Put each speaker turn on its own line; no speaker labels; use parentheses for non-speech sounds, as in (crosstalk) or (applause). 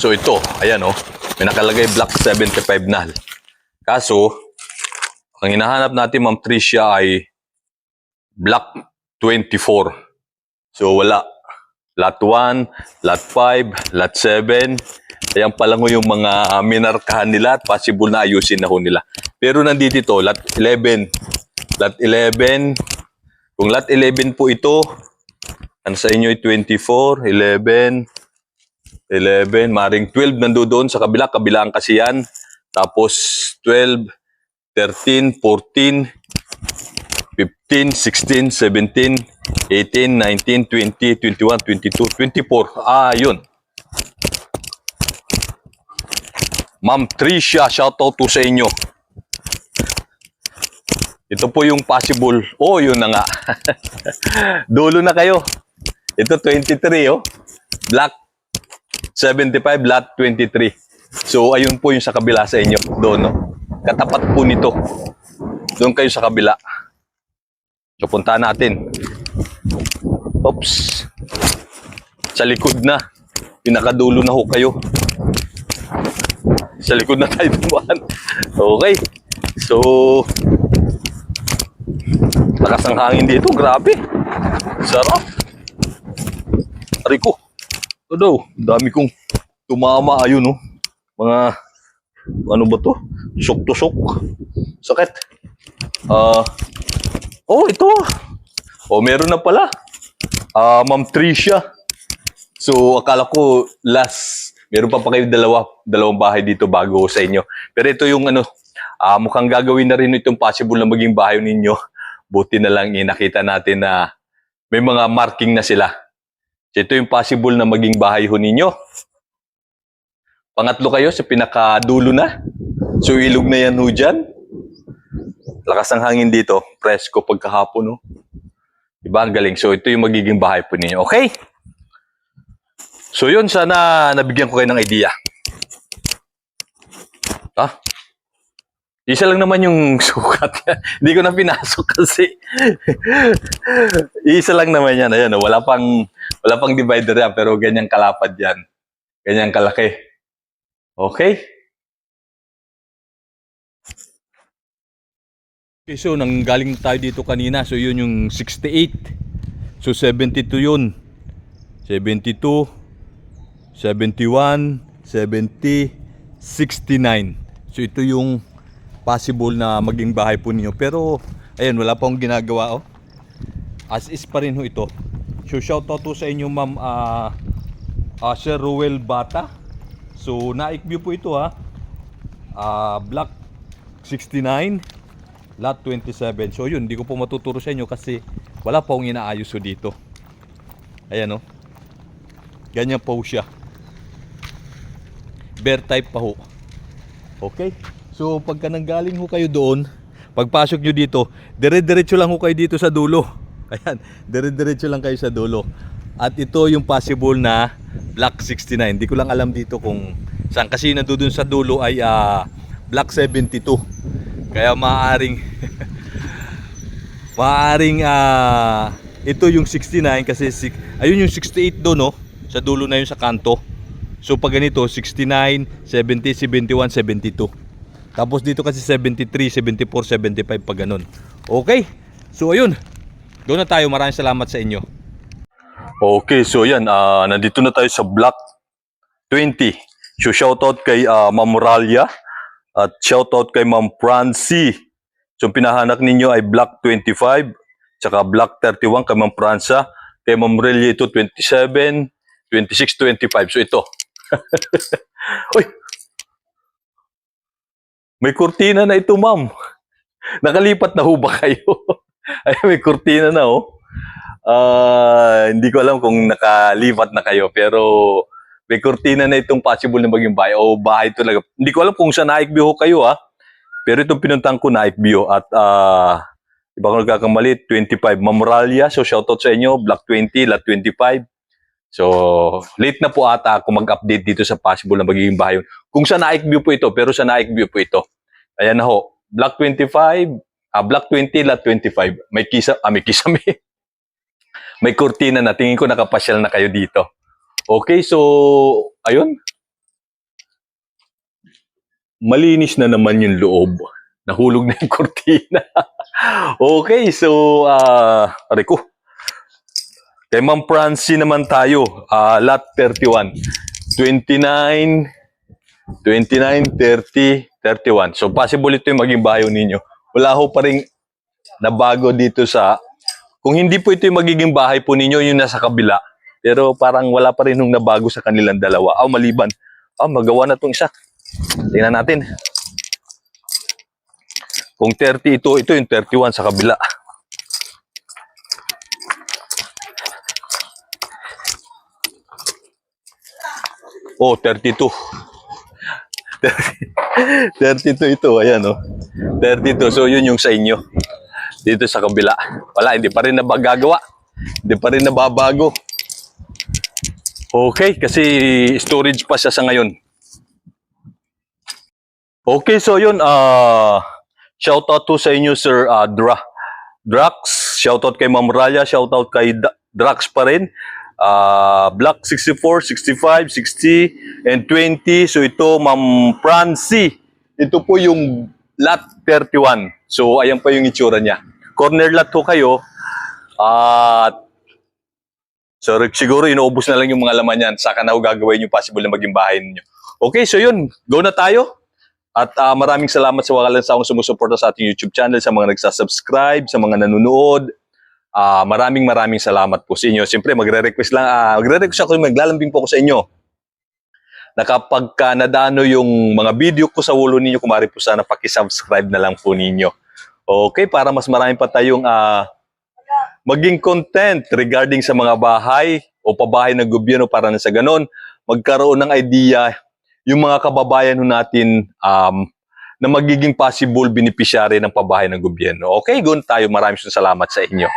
So ito, ayan oh, may nakalagay block 75 na. Kaso, ang hinahanap natin Ma'am Tricia ay block 24. So wala. Lot 1, lot 5, lot 7. Ayan pa lang ho yung mga minarkahan nila at possible na ayusin na ho nila. Pero nandito ito, lot 11. Lot 11. Kung lot 11 po ito, ano sa inyo ay 24, 11, 11, maring 12 nandoon sa kabila, kabilaan kasi yan. Tapos 12, 13, 14, 15, 16, 17, 18, 19, 20, 21, 22, 24. Ah, yun. Ma'am Tricia, shoutout to sa inyo. Ito po yung possible. Oh, yun na nga. (laughs) Dulo na kayo. Ito 23, oh. Black 75, lot 23. So, ayun po yung sa kabila sa inyo. Doon, no? Katapat po nito. Doon kayo sa kabila. So, punta natin. Oops. Sa likod na. Pinakadulo na ho kayo. Sa likod na tayo dumaan. Okay. So, lakas ng hangin dito. Grabe. Sarap. Rico. Ito daw. Dami kong tumama. Ayun, no. Mga, ano ba to? Tusok-tusok. Sakit. Ah, oh, ito. Oh, meron na pala. Ah, Ma'am Tricia. So, akala ko last, meron pa pa kayo dalawa, dalawang bahay dito bago sa inyo. Pero ito yung ano, ah, mukhang gagawin na rin itong possible na maging bahay ninyo. Buti na lang inakita natin na may mga marking na sila. Ito yung possible na maging bahay ho ninyo. Pangatlo kayo sa pinakadulo na. So, ilog na yan ho dyan. Lakas ng hangin dito. Presko pagkahapon, no? Diba? Ang galing. So, ito yung magiging bahay po ninyo. Okay? So, yun. Sana nabigyan ko kayo ng idea. Ha? Isa lang naman yung (laughs) sukat. Hindi ko na pinasok kasi. (laughs) Isa lang naman yan. Ayan, wala pang wala pang divider yan, pero ganyang kalapad yan. Ganyang kalaki. Okay? Okay, so nanggaling tayo dito kanina. So yun yung 68. So 72 yun. 72, 71, 70, 69. So ito yung possible na maging bahay po ninyo. Pero ayan, wala pa akong ginagawa oh. As is pa rin ho ito. So shoutout to sa inyo ma'am ah ah, Sir Ruel Bata. So naik view po ito ha. Ah, block 69 lot 27. So yun, hindi ko po matuturo sa inyo kasi wala pa akong inaayos ho dito. Ayan oh. Ganyan po siya. Bear type pa ho. Okay? So pagka nanggaling ho kayo doon, pagpasok nyo dito, dire-diretso lang ho kayo dito sa dulo. (laughs) Ayan, dire-diretso lang kayo sa dulo. At ito yung possible na Block 69. Hindi ko lang alam dito kung saan. Kasi nandoon sa dulo ay ah, Block 72. Kaya maaaring (laughs) maaaring ah, ito yung 69 kasi six- ayun yung 68 doon no sa dulo na yun sa kanto. So pag ganito 69, 70, 71, 72. Tapos dito kasi 73, 74, 75 pag ganun. Okay. So ayun. Doon na tayo. Maraming salamat sa inyo. Okay, so yan, ah, nandito na tayo sa block 20. So shoutout kay ah, Ma'am Ralia at shoutout kay Ma'am Francie. So pinahanak ninyo ay block 25, tsaka block 31 kay Ma'am Franza, kay Ma'am Relia ito 27, 26, 25. So ito. (laughs) Uy! May kurtina na ito, ma'am. (laughs) Nakalipat na ho ba kayo? (laughs) Ay, may kurtina na, oh. Ah, hindi ko alam kung nakalipat na kayo, pero may kurtina na itong possible na maging bahay o bahay talaga. Hindi ko alam kung sa Naik View ho kayo, ha. Pero itong pinuntahan ko, Naik View, at ah, di ba ko nagkakamali, 25 Mamoralia. So, shoutout sa inyo, Block 20, Lot 25. So, late na po ata ako mag-update dito sa possible na magiging bahay. Kung sa Naik View po ito, pero sa Naik View po ito. Ayan na ho. Block 25, ah, Block 20, Lot 25. May kisa, ah, may kisa, (laughs) may, may kurtina na. Tingin ko nakapasyal na kayo dito. Okay, so, ayun. malinis na naman yung loob. Nahulog na yung (laughs) kortina. okay, so, ah, uh, ko. Kay Ma'am Francie naman tayo, ah, lot 31. 29, 29, 30, 31. So, possible ito yung maging bayo ninyo. Wala ho pa rin nabago dito sa, kung hindi po ito yung magiging bahay po ninyo, yung nasa kabila. Pero parang wala pa rin nung nabago sa kanilang dalawa. Ah, maliban. Ah, magawa na itong isa. Tingnan natin. Kung 30 ito, ito yung 31 sa kabila. Oh, 32. 32 (laughs) ito, ayan oh. 32, so yun yung sa inyo. Dito sa kabila. Wala, hindi pa rin nabagagawa. Hindi pa rin nababago. Okay, kasi storage pa siya sa ngayon. Okay, so yun, ah shout out to sa inyo, Sir ah, Dra. Drax, shout out kay Ma'am Raya, shout out kay Da- Drax pa rin. Ah, Black 64, 65, 60, and 20. So ito, Ma'am Francie. Ito po yung lot 31. So ayan pa yung itsura niya. Corner lot ho kayo. At So siguro inuubos na lang yung mga laman yan. Saka na ho gagawin yung possible na maging bahay ninyo. Okay, so yun. Go na tayo. At ah, maraming salamat sa wakalan sa akong sumusuporta sa ating YouTube channel, sa mga nagsasubscribe, sa mga nanonood. Ah, maraming maraming salamat po sa inyo. Siyempre, magre-request lang, ah, magre-request ako, maglalambing po ako sa inyo. Na kapag ka nadano yung mga video ko sa ulo ninyo, kumari po sana pakisubscribe na lang po ninyo. Okay, para mas marami pa tayong ah, maging content regarding sa mga bahay o pabahay ng gobyerno para na sa ganon, magkaroon ng idea yung mga kababayan natin um, na magiging possible beneficiary ng pabahay ng gobyerno. Okay, gun tayo. Maraming salamat sa inyo.